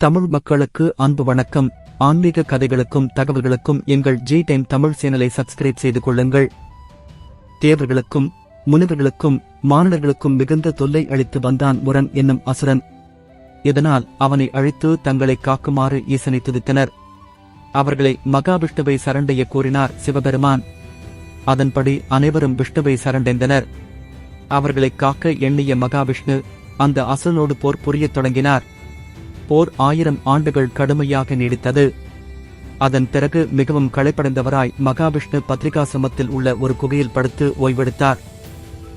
தமிழ் மக்களுக்கு அன்பு வணக்கம். ஆன்மீக கதைகளுக்கும் தகவல்களுக்கும் எங்கள் ஜி டைம் தமிழ் சேனலை சப்ஸ்கிரைப் செய்து கொள்ளுங்கள். தேவர்களுக்கும் முனிவர்களுக்கும் மாணவர்களுக்கும் மிகுந்த தொல்லை அளித்து வந்தான் முரன் என்னும் அசுரன். இதனால் அவனை அழித்து தங்களை காக்குமாறு ஈசனை துதித்தனர். அவர்களை மகாவிஷ்ணுவை சரண்டைய கூறினார் சிவபெருமான். அதன்படி அனைவரும் விஷ்ணுவை சரண்டைந்தனர். அவர்களை காக்க எண்ணிய மகாவிஷ்ணு அந்த அசுரனோடு போர் புரியத் தொடங்கினார். போர் ஆயிரம் ஆண்டுகள் கடுமையாக நீடித்தது. அதன் பிறகு மிகவும் களைப்படைந்தவராய் மகாவிஷ்ணு பத்ரிகாசிரமத்தில் உள்ள ஒரு குகையில் படுத்து ஓய்வெடுத்தார்.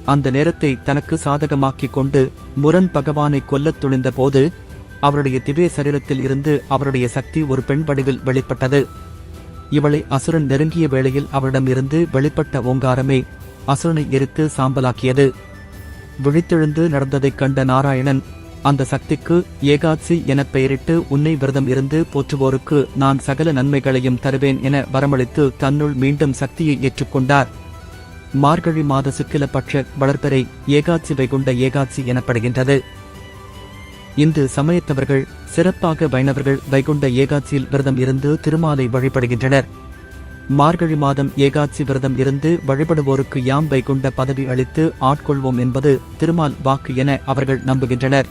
அந்த நேரத்தை தனக்கு சாதகமாக்கிக் கொண்டு முரண் பகவானை கொல்லத் துணிந்த போது அவருடைய திவ்ய சரீரத்தில் இருந்து அவருடைய சக்தி ஒரு பெண் வடிவில் வெளிப்பட்டது. இவளை அசுரன் நெருங்கிய வேளையில் அவரிடம் இருந்து வெளிப்பட்ட ஓங்காரமே அசுரனை எரித்து சாம்பலாக்கியது. விழித்தெழுந்து நடந்ததைக் கண்ட நாராயணன் அந்த சக்திக்கு ஏகாட்சி எனப் பெயரிட்டு உன்னை விரதம் இருந்து போற்றுவோருக்கு நான் சகல நன்மைகளையும் தருவேன் என வரமளித்து தன்னுள் மீண்டும் சக்தியை ஏற்றுக்கொண்டார். மார்கழி மாத சுக்கிலபட்ச வளர்ப்பறை ஏகாட்சி வைகுண்ட ஏகாட்சி எனப்படுகின்றது. இந்து சமயத்தவர்கள் சிறப்பாக வைணவர்கள் வைகுண்ட ஏகாட்சியில் விரதம் இருந்து திருமாலை வழிபடுகின்றனர். மார்கழி மாதம் ஏகாட்சி விரதம் இருந்து வழிபடுவோருக்கு யாம் வைகுண்ட பதவி அளித்து ஆட்கொள்வோம் என்பது திருமால் வாக்கு என அவர்கள் நம்புகின்றனர்.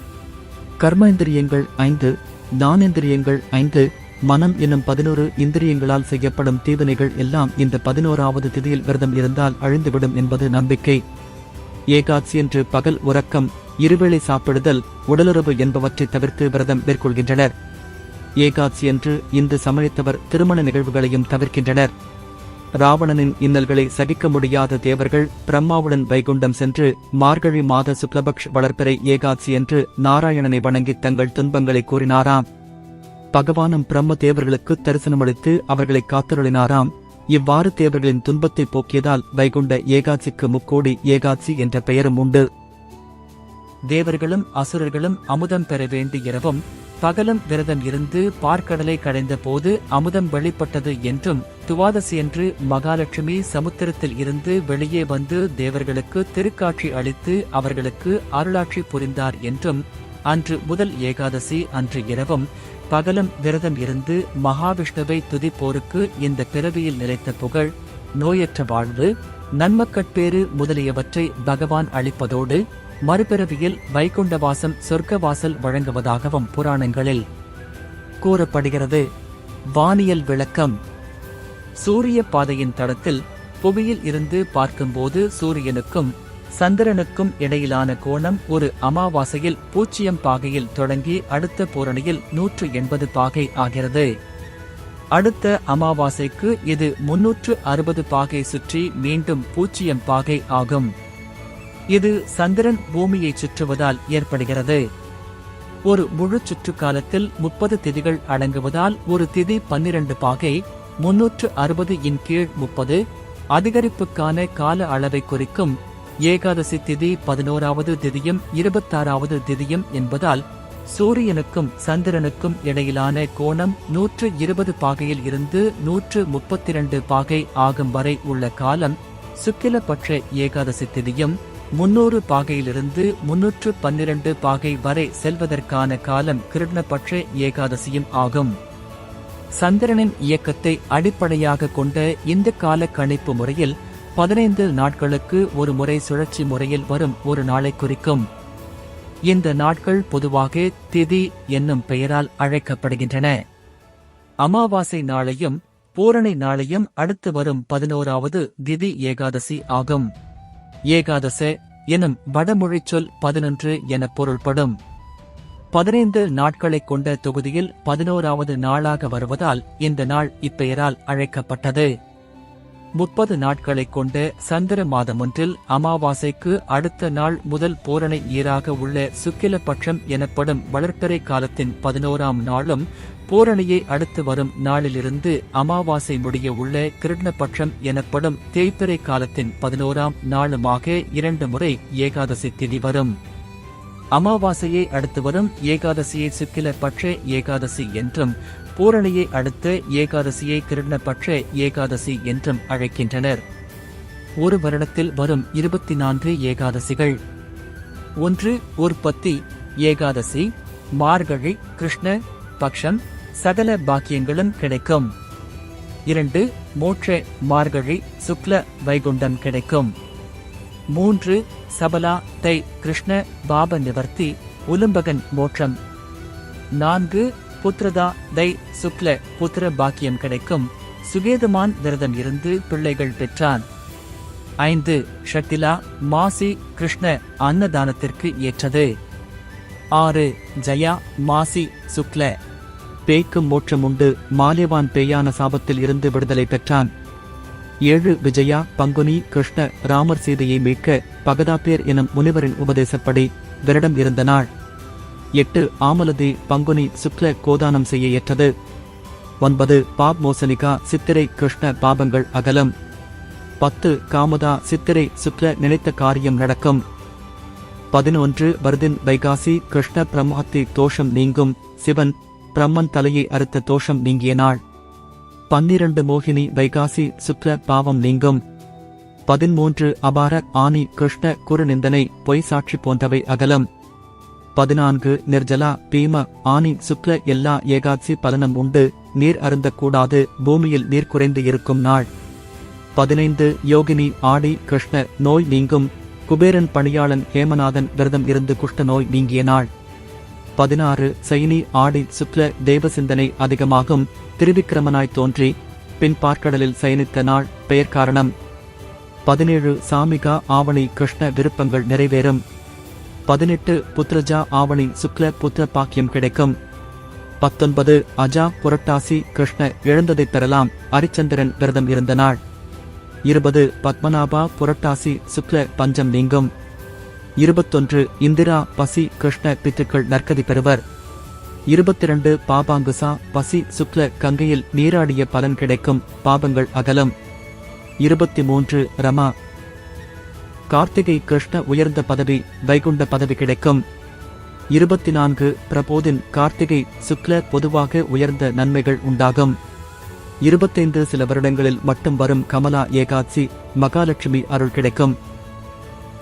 கர்மேந்திரியங்கள் ஐந்து ஞானேந்திரியங்கள் ஐந்து மனம் என்னும் பதினோரு இந்திரியங்களால் செய்யப்படும் தீவினைகள் எல்லாம் இந்த பதினோராவது திதியில் விரதம் இருந்தால் அழிந்துவிடும் என்பது நம்பிக்கை. ஏகாட்சி என்று பகல் உறக்கம் இருவேளை சாப்பிடுதல் உடலுறவு என்பவற்றை தவிர்த்து விரதம் மேற்கொள்கின்றனர். ஏகாட்சி என்று இந்து சமயத்தவர் திருமண நிகழ்வுகளையும் தவிர்க்கின்றனர். ராவணனின் இன்னல்களை சகிக்க முடியாத தேவர்கள் பிரம்மாவுடன் வைகுண்டம் சென்று மார்கழி மாத சுக்லபக்ஷ் வளர்ப்பிறை ஏகாட்சி என்று நாராயணனை வணங்கி தங்கள் துன்பங்களை கூறினாராம். பகவானும் பிரம்ம தேவர்களுக்கு தரிசனமளித்து அவர்களை காத்தருளினாராம். இவ்வாறு தேவர்களின் துன்பத்தை போக்கியதால் வைகுண்ட ஏகாட்சிக்கு முக்கோடி ஏகாட்சி என்ற பெயரும் உண்டு. தேவர்களும் அசுரர்களும் அமுதம் பெற வேண்டியரவும் பகலும் விரதம் இருந்து பார்க்கடலை கடைந்த போது அமுதம் வெளிப்பட்டது என்றும் துவாதசியன்று மகாலட்சுமி சமுத்திரத்தில் இருந்து வெளியே வந்து தேவர்களுக்கு திருக்காட்சி அளித்து அவர்களுக்கு அருளாட்சி புரிந்தார் என்றும் அன்று முதல் ஏகாதசி அன்று இரவும் பகலும் விரதம் இருந்து மகாவிஷ்ணுவை துதிப்போருக்கு இந்த பிறவியில் நிலைத்த புகழ் நோயற்ற வாழ்வு நன்மக்கட்பேறு முதலியவற்றை பகவான் அளிப்பதோடு மறுபிறவியில் வைகுண்டவாசம் சொர்க்கவாசல் வழங்குவதாகவும் புராணங்களில் கூறப்படுகிறது. வானியல் விளக்கம். சூரிய பாதையின் தடத்தில் புவியில் இருந்து பார்க்கும்போது சூரியனுக்கும் சந்திரனுக்கும் இடையிலான கோணம் ஒரு அமாவாசையில் பூச்சியம் பாகையில் தொடங்கி அடுத்த பூரணியில் நூற்று எண்பது பாகை ஆகிறது. அடுத்த அமாவாசைக்கு இது முன்னூற்று அறுபது பாகை சுற்றி மீண்டும் பூச்சியம் பாகை ஆகும். இது சந்திரன் பூமியை சுற்றுவதால் ஏற்படுகிறது. ஒரு முழு சுற்று காலத்தில் முப்பது திதிகள் அடங்குவதால் ஒரு திதி பன்னிரண்டு பாகை முன்னூற்று அறுபது இன் கீழ் முப்பது அதிகரிப்புக்கான கால அளவை குறிக்கும் ஏகாதசி திதி பதினோராவது திதியும் இருபத்தாறாவது திதியும் என்பதால் சூரியனுக்கும் சந்திரனுக்கும் இடையிலான கோணம் நூற்று இருபது பாகையில் இருந்து நூற்று முப்பத்தி இரண்டு பாகை ஆகும் வரை உள்ள காலம் சுக்கிலபட்ச ஏகாதசி திதியும் முன்னூறு பாகையிலிருந்து முன்னூற்று பன்னிரண்டு பாகை வரை செல்வதற்கான காலம் கிருஷ்ணபட்ச ஏகாதசியும் ஆகும். சந்திரனின் இயக்கத்தை அடிப்படையாக கொண்ட இந்த கால கணிப்பு முறையில் பதினைந்து நாட்களுக்கு ஒரு முறை சுழற்சி முறையில் வரும் ஒரு நாளை குறிக்கும். இந்த நாட்கள் பொதுவாக திதி என்னும் பெயரால் அழைக்கப்படுகின்றன. அமாவாசை நாளையும் பூரணி நாளையும் அடுத்து வரும் பதினோராவது திதி ஏகாதசி ஆகும். ஏகாதச எனும் வடமொழி சொல் பதினொன்று என பொருள்படும். பதினைந்து நாட்களைக் கொண்ட தொகுதியில் பதினோராவது நாளாக வருவதால் இந்த நாள் இப்பெயரால் அழைக்கப்பட்டது. முப்பது நாட்களைக் கொண்ட சந்திர மாதம் ஒன்றில் அமாவாசைக்கு அடுத்த நாள் முதல் பூரணை ஈராக உள்ள சுக்கிலபட்சம் எனப்படும் வளர்க்கரை காலத்தின் பதினோராம் நாளும் பூரணியை அடுத்து வரும் நாளிலிருந்து அமாவாசை முடிய உள்ள கிருஷ்ணபட்சம் எனப்படும் தேய்பிறை காலத்தின் பதினோராம் நாளுமாக இரண்டு முறை ஏகாதசி திதி வரும். அமாவாசையை அடுத்து வரும் ஏகாதசியை சுக்கிலபட்ச ஏகாதசி என்றும் பூரணியை அடுத்த ஏகாதசியை கிருஷ்ணபட்ச ஏகாதசி என்றும் அழைக்கின்றனர். ஒரு வருடத்தில் வரும் இருபத்தி நான்கு ஏகாதசிகள். ஒன்று உற்பத்தி ஏகாதசி மார்கழி கிருஷ்ண பக்ஷம் சகல பாக்கியங்களும் கிடைக்கும். இரண்டு மோட்ச மார்கழி சுக்ல வைகுண்டம் கிடைக்கும். மூன்று சபலா தை கிருஷ்ண பாப நிவர்த்தி உலும்பகன் மோட்சம். நான்கு புத்ரதா தை சுக்ல புத்திர பாக்கியம் கிடைக்கும். சுகேதமான் விரதம் இருந்து பிள்ளைகள் பெற்றான். ஐந்து ஷட்டிலா மாசி கிருஷ்ண அன்னதானத்திற்கு ஏற்றது. ஆறு ஜயா மாசி சுக்ல பேய்க்கும் மோட்சம் உண்டு மாலேவான் பேயான சாபத்தில் இருந்து விடுதலை பெற்றான். ஏழு விஜயா பங்குனி கிருஷ்ண ராமர் சீதையை மீட்க பகதாபேர் எனும் முனிவரின் உபதேசப்படி விரடம் இருந்த நாள். எட்டு ஆமலதி பங்குனி சுக்ல கோதானம் செய்ய ஏற்றது ஒன்பது பாப் மோசனிகா சித்திரை கிருஷ்ண பாபங்கள் அகலம். பத்து காமதா சித்திரை சுக்ல நினைத்த காரியம் நடக்கும். பதினொன்று வர்தின் வைகாசி கிருஷ்ண பிரம்மஹத்தி தோஷம் நீங்கும். சிவன் பிரம்மன் தலையை அறுத்த தோஷம் நீங்கிய நாள். பன்னிரண்டு மோகினி வைகாசி சுக்ல பாவம் நீங்கும். பதிமூன்று அபார ஆனி கிருஷ்ண குருநிந்தனை பொய் சாட்சி போன்றவை அகலம். பதினான்கு நிர்ஜலா பீம ஆனி சுக்ல எல்லா ஏகாட்சி பலனும் உண்டு நீர் அருந்தக்கூடாது பூமியில் நீர் குறைந்து இருக்கும் நாள். பதினைந்து யோகினி ஆடி கிருஷ்ண நோய் நீங்கும் குபேரன் பணியாளன் ஹேமநாதன் விரதம் இருந்து குஷ்ட நோய் நீங்கிய நாள். பதினாறு சைனி ஆடி சுக்ல தேவ சிந்தனை அதிகமாகும். திருவிக்கிரமனாய் தோன்றி பின் பார்க்கடலில் சயனித்த நாள் பெயர் காரணம். பதினேழு சாமிகா ஆவணி கிருஷ்ண விருப்பங்கள் நிறைவேறும். பதினெட்டு புத்ரஜா ஆவணி சுக்ல புத்திர பாக்கியம் கிடைக்கும். பத்தொன்பது அஜா புரட்டாசி கிருஷ்ண இழந்ததைப் பெறலாம். அரிச்சந்திரன் விரதம் இருந்த நாள். இருபது பத்மநாபா புரட்டாசி சுக்ல பஞ்சம் நீங்கும். இருபத்தொன்று இந்திரா பசி கிருஷ்ண பித்துக்கள் நற்கதி பெறுவர். இருபத்திரண்டு பாபாங்குசா பசி சுக்ல கங்கையில் நீராடிய பலன் கிடைக்கும் பாபங்கள் அகலம். இருபத்தி மூன்று ரமா. கார்த்திகை கிருஷ்ண உயர்ந்த பதவி வைகுண்ட பதவி கிடைக்கும். இருபத்தி நான்கு பிரபோதின் கார்த்திகை சுக்ல பொதுவாக உயர்ந்த நன்மைகள் உண்டாகும். இருபத்தைந்து சில வருடங்களில் மட்டும் வரும் கமலா ஏகாட்சி மகாலட்சுமி அருள் கிடைக்கும்.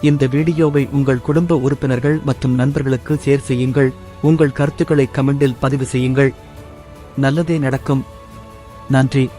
இந்த வீடியோவை உங்கள் குடும்ப உறுப்பினர்கள் மற்றும் நண்பர்களுக்கு ஷேர் செய்யுங்கள். உங்கள் கருத்துக்களை கமெண்டில் பதிவு செய்யுங்கள். நல்லதே நடக்கும். நன்றி.